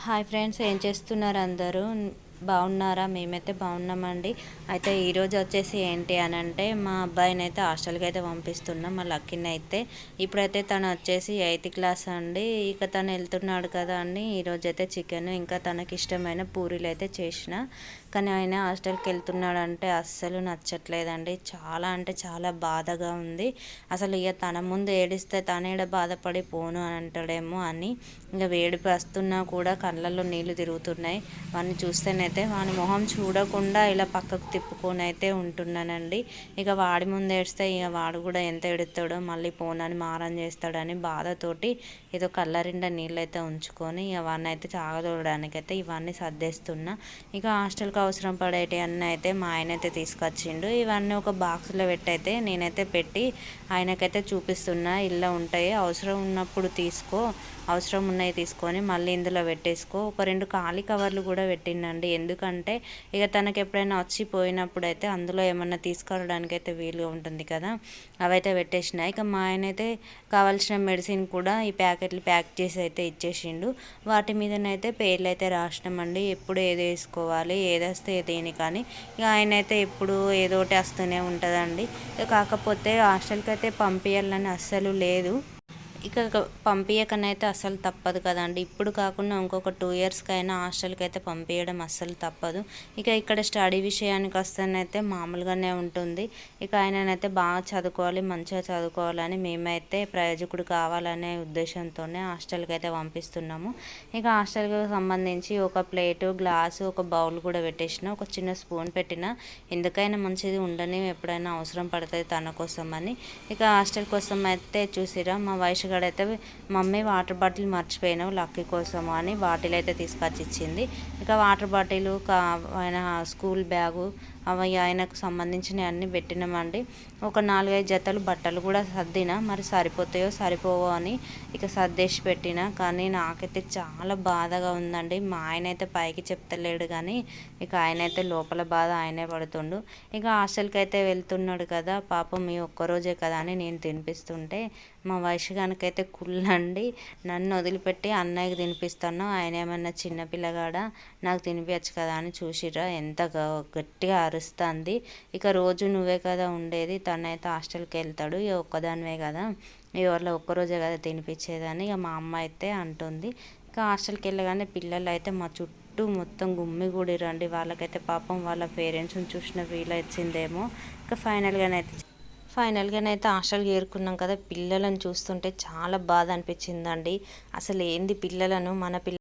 Hi friends ఏం చేస్తున్నారు అందరూ? బాగున్నారా? మేమైతే బాగున్నామండి. అయితే ఈరోజు వచ్చేసి ఏంటి అని అంటే మా అబ్బాయిని అయితే హాస్టల్కి అయితే పంపిస్తున్నాం. మా లక్కీని అయితే ఇప్పుడైతే తను వచ్చేసి ఎయిత్ క్లాస్ అండి. ఇక తను వెళ్తున్నాడు కదా అండి ఈరోజు అయితే చికెన్ ఇంకా తనకి ఇష్టమైన పూరీలు అయితే చేసిన. కానీ ఆయన హాస్టల్కి వెళ్తున్నాడంటే అస్సలు నచ్చట్లేదండి. చాలా అంటే చాలా బాధగా ఉంది. అసలు ఇక తన ముందు ఏడిస్తే తనేడ బాధపడి పోను అని అంటాడేమో అని ఇంకా వేడిపి వస్తున్నా కూడా కళ్ళల్లో నీళ్ళు తిరుగుతున్నాయి. వాడిని అయితే వాని మొహం చూడకుండా ఇలా పక్కకు తిప్పుకొని అయితే ఉంటున్నానండి. ఇక వాడి ముందు ఏడిస్తే ఇక వాడు కూడా ఎంత ఎడుతాడో మళ్ళీ పోనని మారం చేస్తాడని బాధతోటి ఏదో కళ్ళరిండా నీళ్ళు అయితే ఉంచుకొని ఇక వాడిని అయితే చాగదోడడానికి అయితే ఇవన్నీ సర్దేస్తున్నా. ఇక హాస్టల్కి అవసరం పడేటి అన్నీ అయితే మా ఆయన అయితే తీసుకొచ్చిండు. ఇవన్నీ ఒక బాక్స్లో పెట్టయితే నేనైతే పెట్టి ఆయనకైతే చూపిస్తున్నా. ఇలా ఉంటాయి అవసరం ఉన్నప్పుడు తీసుకో అవసరం ఉన్నాయి తీసుకొని మళ్ళీ ఇందులో పెట్టేసుకో. ఒక రెండు ఖాళీ కవర్లు కూడా పెట్టిండండి. ఎందుకంటే ఇక తనకు ఎప్పుడైనా వచ్చి పోయినప్పుడు అయితే అందులో ఏమన్నా తీసుకురావడానికి అయితే వీలుగా ఉంటుంది కదా అవైతే పెట్టేసిన ఇక మా ఆయన అయితే కావాల్సిన మెడిసిన్ కూడా ఈ ప్యాకెట్లు ప్యాక్ చేసి అయితే ఇచ్చేసిండు. వాటి మీదనైతే పేర్లు అయితే రాసినామండి. ఎప్పుడు ఏది వేసుకోవాలి ఏది వస్తే దేని కానీ. ఇక ఆయన అయితే ఎప్పుడు ఏదో ఒకటి వస్తూనే ఉంటుందండి. కాకపోతే హాస్టల్కి అయితే పంపించాలని అస్సలు లేదు. ఇక పంపించకనైతే అసలు తప్పదు కదండి. ఇప్పుడు కాకుండా ఇంకొక టూ ఇయర్స్కి అయినా హాస్టల్కి అయితే పంపించడం అస్సలు తప్పదు. ఇక ఇక్కడ స్టడీ విషయానికి వస్తేనైతే మామూలుగానే ఉంటుంది. ఇక ఆయననైతే బాగా చదువుకోవాలి మంచిగా చదువుకోవాలని మేమైతే ప్రయోజకుడు కావాలనే ఉద్దేశంతోనే హాస్టల్కి అయితే పంపిస్తున్నాము. ఇక హాస్టల్కి సంబంధించి ఒక ప్లేటు గ్లాసు ఒక బౌల్ కూడా పెట్టేసిన ఒక చిన్న స్పూన్ పెట్టిన ఎందుకైనా మంచిది ఉండని ఎప్పుడైనా అవసరం పడుతుంది తన కోసం అని ఇక హాస్టల్ కోసం అయితే చూసిరా మా వయసు అయితే మమ్మీ వాటర్ బాటిల్ మర్చిపోయినావు లక్కీ కోసము అని బాటిల్ అయితే తీసుకొచ్చి ఇచ్చింది. ఇక వాటర్ బాటిల్ ఆయన స్కూల్ బ్యాగు అవి ఆయనకు సంబంధించినవి అన్నీ పెట్టినామండి. ఒక నాలుగైదు జతలు బట్టలు కూడా సర్దిన మరి సరిపోతాయో సరిపోవో అని ఇక సర్దేసి పెట్టిన. కానీ నాకైతే చాలా బాధగా ఉందండి. మా ఆయన అయితే పైకి చెప్తలేడు కానీ ఇక ఆయన అయితే లోపల బాధ ఆయనే పడుతుండు. ఇక హాస్టల్కి అయితే వెళ్తున్నాడు కదా పాపం మీ ఒక్కరోజే కదా అని నేను తినిపిస్తుంటే మా వయసు కనుకైతే కుళ్ళండి. నన్ను వదిలిపెట్టి అన్నయ్యకి తినిపిస్తాను ఆయన ఏమన్నా చిన్నపిల్లగాడ నాకు తినిపించచ్చు కదా అని చూసిరా ఎంత గట్టిగా అరుస్తుంది ఇక రోజు నువ్వే కదా ఉండేది తనైతే హాస్టల్కి వెళ్తాడు. ఇక ఒక్కదానివే కదా. ఎవరిలో ఒక్కరోజే కదా తినిపించేదని ఇక మా అమ్మ అయితే అంటుంది. ఇక హాస్టల్కి వెళ్ళగానే పిల్లలు అయితే మా చుట్టూ మొత్తం గుమ్మి రండి వాళ్ళకైతే పాపం వాళ్ళ పేరెంట్స్ని చూసిన ఫీల్ వచ్చిందేమో ఇక ఫైనల్గానైతే ఫైనల్గానైతే హాస్టల్ చేరుకున్నాం కదా. పిల్లలను చూస్తుంటే చాలా బాధ అనిపించిందండి. అసలు ఏంది పిల్లలను మన పిల్ల